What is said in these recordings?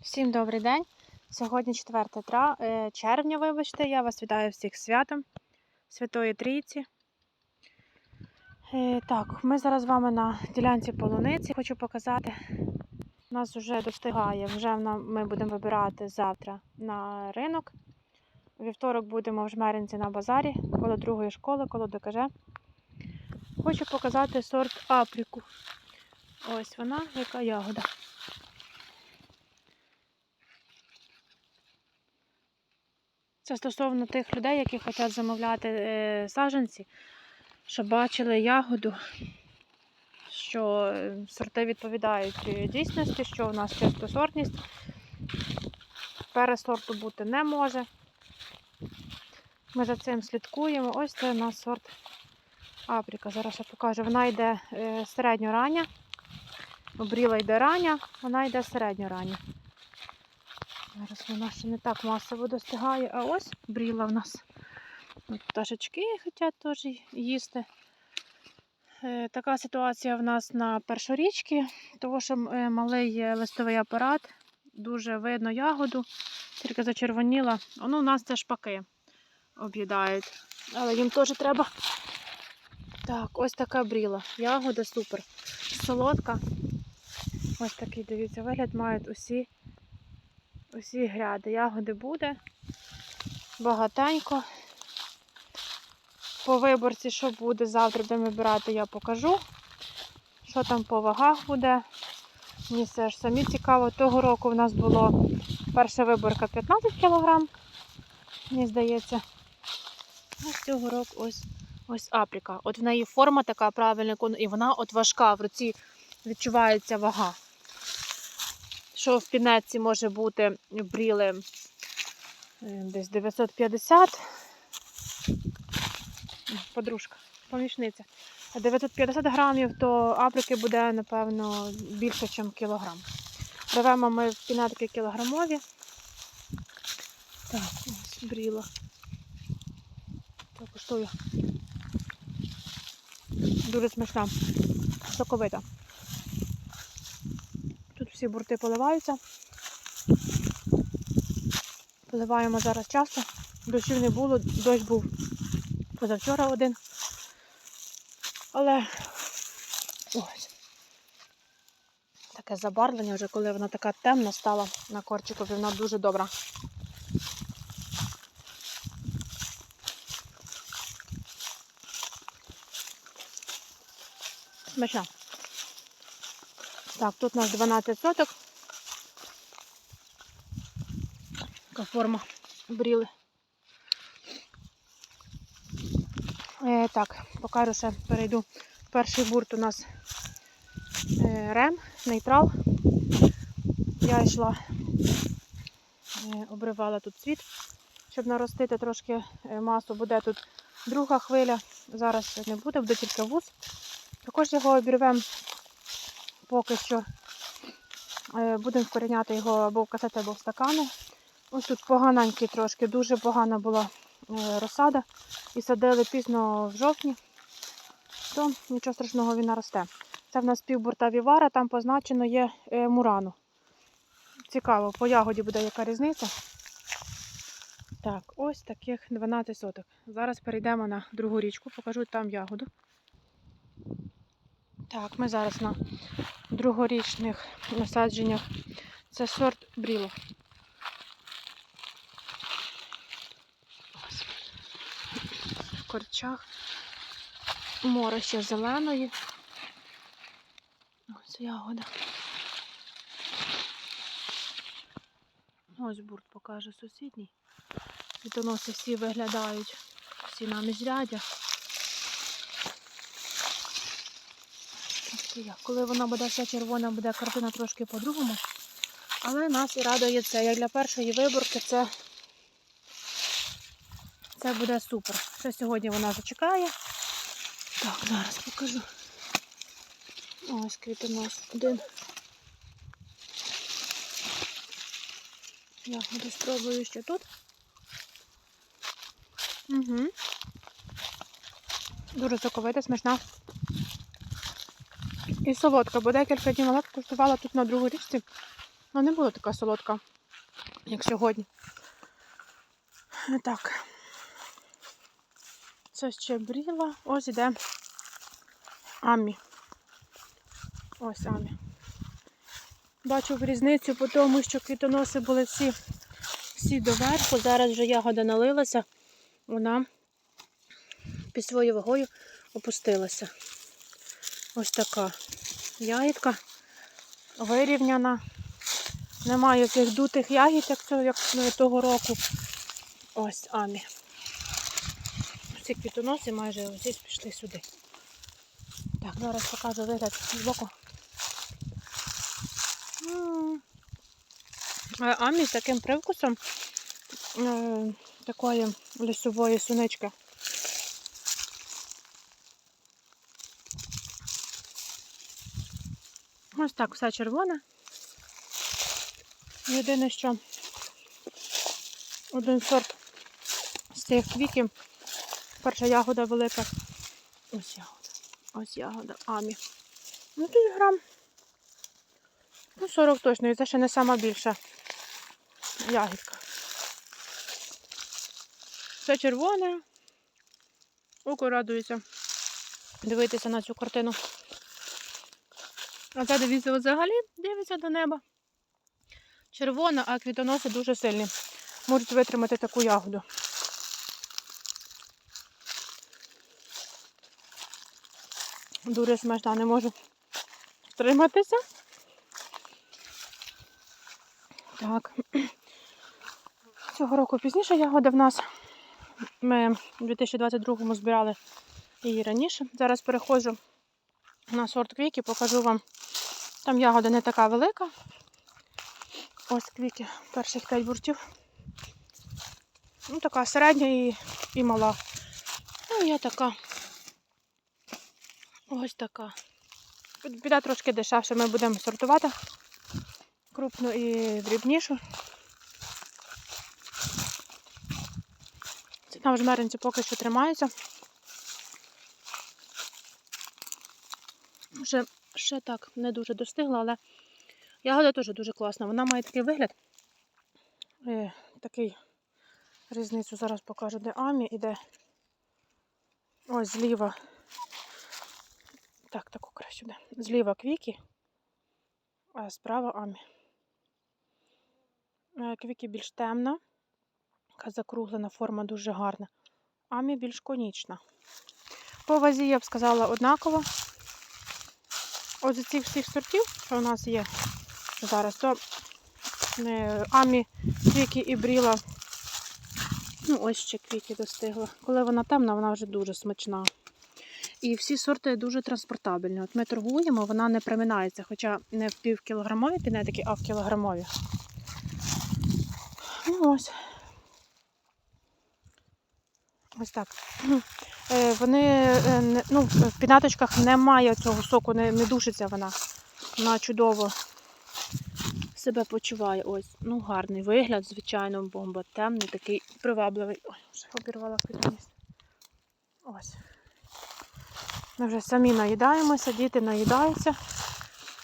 Всім добрий день. Сьогодні 4 тра... е, червня, вибачте, я вас вітаю всіх святом Святої Трійці. Е, Так, ми зараз з вами на ділянці полуниці. Хочу показати. Нас вже достигає, вже ми будемо вибирати завтра на ринок. Вівторок будемо в Жмеринці на базарі, коло другої школи, коло ДКЖ. Хочу показати сорт апріку. Ось вона, яка ягода. Це стосовно тих людей, які хочуть замовляти е, саджанці, щоб бачили ягоду, що е, сорти відповідають е, дійсності, що у нас чистосортність. Пересорту бути не може. Ми за цим слідкуємо. Ось це у нас сорт Апріка. Зараз я покажу. Вона йде е, середньорання. Обріла йде рання, вона йде середньорання. Зараз вона ще не так масово достигає, а ось бріла в нас. Пташечки хочуть теж їсти. Е, Така ситуація в нас на першорічці, тому що е, малий листовий апарат, дуже видно ягоду, тільки зачервоніла. Ну, у нас це шпаки об'їдають. Але їм теж треба. Так, ось така бріла. Ягода супер. Солодка. Ось такий, дивіться, вигляд мають усі усі гряди. Ягоди буде. Багатенько. По виборці, що буде, завтра будемо вибирати, я покажу. Що там по вагах буде. Мені все ж самі цікаво. Того року в нас було перша виборка 15 кг, мені здається. А цього року ось ось апріка. От в неї форма така правильна, і вона от важка, в руці відчувається вага що в пінетці може бути бріли е, десь 950. Подружка, помічниця. 950 грамів, то априки буде, напевно, більше, ніж кілограм. Беремо ми в пінетки кілограмові. Так, ось бріла. Так, коштує. Дуже смачна, соковита. Всі бурти поливаються. Поливаємо зараз часто. Дощів не було, дощ був позавчора один. Але ось таке забарвлення вже, коли вона така темна стала на корчикові, вона дуже добра. Смачна. Так, тут у нас 12 соток. Така форма бріли. Е, так, покажу ще перейду. Перший бурт у нас е, рем, нейтрал. Я йшла, е, обривала тут цвіт, щоб наростити трошки е, масу. Буде тут друга хвиля. Зараз не буде, буде тільки вуз. Також його обірвемо поки що е, будемо вкоріняти його або в касети, або в стакани. Ось тут поганенький трошки, дуже погана була е, розсада. І садили пізно в жовтні, то нічого страшного він наросте. Це в нас півбурта вівара, там позначено є е, мурану. Цікаво, по ягоді буде яка різниця. Так, ось таких 12 соток. Зараз перейдемо на другу річку, покажу там ягоду. Так, ми зараз на другорічних насадженнях. Це сорт бріло. В корчах. Море ще зеленої. Ось ягода. Ось бурт покаже сусідній. Квітоноси всі виглядають, всі на міжрядях. Ось як. Коли вона буде вся червона, буде картина трошки по-другому. Але нас і радує це. Як для першої виборки це, це буде супер. Ще сьогодні вона зачекає. Так, зараз покажу. Ось квітонос один. Я буду спробую ще тут. Угу. Дуже соковита, смачна. І солодка, бо декілька днів назад куштувала тут на другій річці. Ну, не була така солодка, як сьогодні. Так. Це ще бріла. Ось іде Амі. Ось Амі. Бачу різницю по тому, що квітоноси були всі, всі доверху. Зараз вже ягода налилася, вона під своєю вагою опустилася. Ось така ягідка вирівняна. Немає цих дутих ягід, як, цього, як ну, того року. Ось Амі. Ці квітоноси майже ось пішли сюди. Так, зараз покажу вигляд з боку. Амі з таким привкусом такої лісової сунички. Ось так все червоне. Єдине, що один сорт з цих квітів. Перша ягода велика. Ось ягода. Ось ягода Амі. Ну тут грам. Ну, 40 точно, і це ще не сама більша ягідка. Все червоне. Око радується дивитися на цю картину. А це дивіться взагалі, дивиться до неба. Червона, а квітоноси дуже сильні. Можуть витримати таку ягоду. Дуже смачна, не можу втриматися. Так. Цього року пізніше ягода в нас. Ми у 2022-му збирали її раніше. Зараз переходжу на сорт квіки, покажу вам. Там ягода не така велика. Ось квіки перших 5 буртів. Ну, така середня і, і мала. Ну, я така. Ось така. Піде трошки дешевше, ми будемо сортувати крупну і дрібнішу. Ціна в жмеринці поки що тримається. Ще, ще так не дуже достигла, але ягода теж дуже класна. Вона має такий вигляд. Е, такий різницю зараз покажу, де Амі і де ось зліва. Так, таку краще буде. Зліва квіки, а справа Амі. Е, Квіки більш темна, така закруглена форма дуже гарна. Амі більш конічна. По вазі я б сказала однаково. Ось з цих всіх сортів, що у нас є зараз, то е, Амі, Квіки і Бріла. Ну, ось ще квіки достигла. Коли вона темна, вона вже дуже смачна. І всі сорти дуже транспортабельні. От ми торгуємо, вона не приминається, хоча не в півкілограмові пінетики, а в кілограмові. Ну ось. Ось так. Е, Вони е, ну, в пінаточках немає цього соку, не, не душиться вона. Вона чудово себе почуває. Ось. Ну, гарний вигляд, звичайно, бомба темний, такий привабливий. Ой, вже обірвала квітність. Ось. Ми вже самі наїдаємося, діти наїдаються.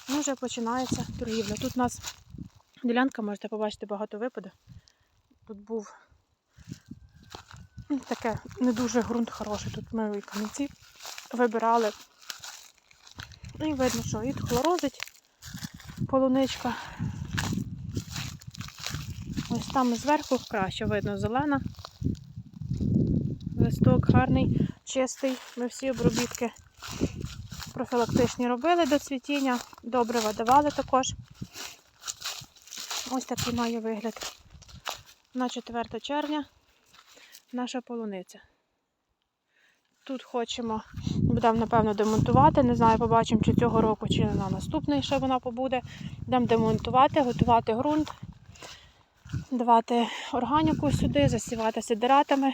Ну, вже починається торгівля. Тут у нас ділянка, можете побачити, багато випаде. Тут був таке не дуже ґрунт хороший. Тут ми і камінці вибирали. Ну і видно, що і хлорозить полуничка. Ось там зверху краще видно зелена. Листок гарний, чистий. Ми всі обробітки профілактичні робили до цвітіння. Добре видавали також. Ось такий має вигляд. На 4 червня наша полуниця. Тут хочемо, будемо, напевно, демонтувати. Не знаю, побачимо, чи цього року, чи на наступний ще вона побуде. Будемо демонтувати, готувати ґрунт, давати органіку сюди, засівати сидератами.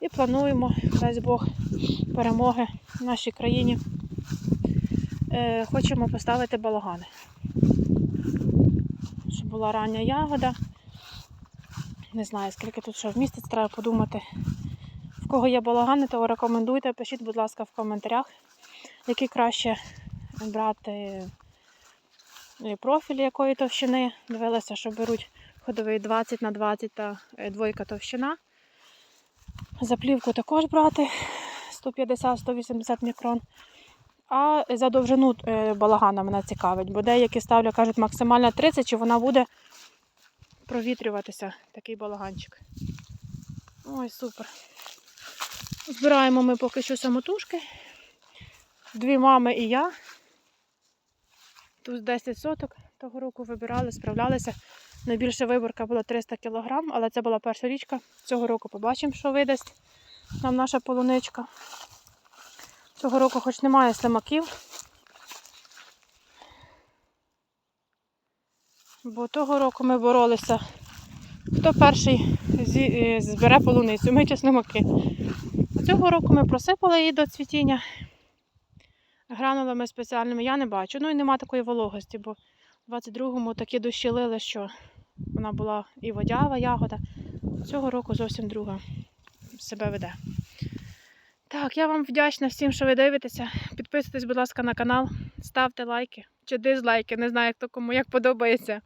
І плануємо, дасть Бог, перемоги в нашій країні. Е, хочемо поставити балагани. Щоб була рання ягода. Не знаю, скільки тут ще в місяць треба подумати. В кого є балагани, то рекомендуйте. Пишіть, будь ласка, в коментарях, які краще брати е, профіль якої товщини. Дивилася, що беруть ходовий 20 на 20 та е, двойка товщина. Заплівку також брати 150-180 мікрон. А за довжину е, балагана мене цікавить, бо деякі ставлять, кажуть, максимально 30, чи вона буде провітрюватися, такий балаганчик. Ой, супер. Збираємо ми поки що самотужки. Дві мами і я. Тут 10 соток того року вибирали, справлялися. Найбільша виборка була 300 кг, але це була перша річка. Цього року побачимо, що видасть нам наша полуничка. Цього року хоч немає слимаків. Бо того року ми боролися. Хто перший е, збере полуницю, ми. А Цього року ми просипали її до цвітіння гранулами спеціальними. Я не бачу. Ну і нема такої вологості, бо в 22-му такі дощі лили, що вона була і водява ягода. Цього року зовсім друга себе веде. Так, я вам вдячна всім, що ви дивитеся. Підписуйтесь, будь ласка, на канал, ставте лайки чи дизлайки, не знаю, хто кому як подобається.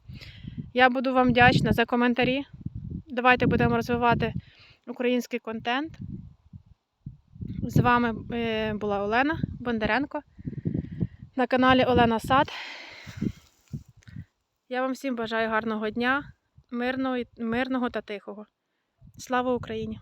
Я буду вам вдячна за коментарі. Давайте будемо розвивати український контент. З вами е, була Олена Бондаренко на каналі Олена Сад. Я вам всім бажаю гарного дня, мирного, мирного та тихого. Слава Україні!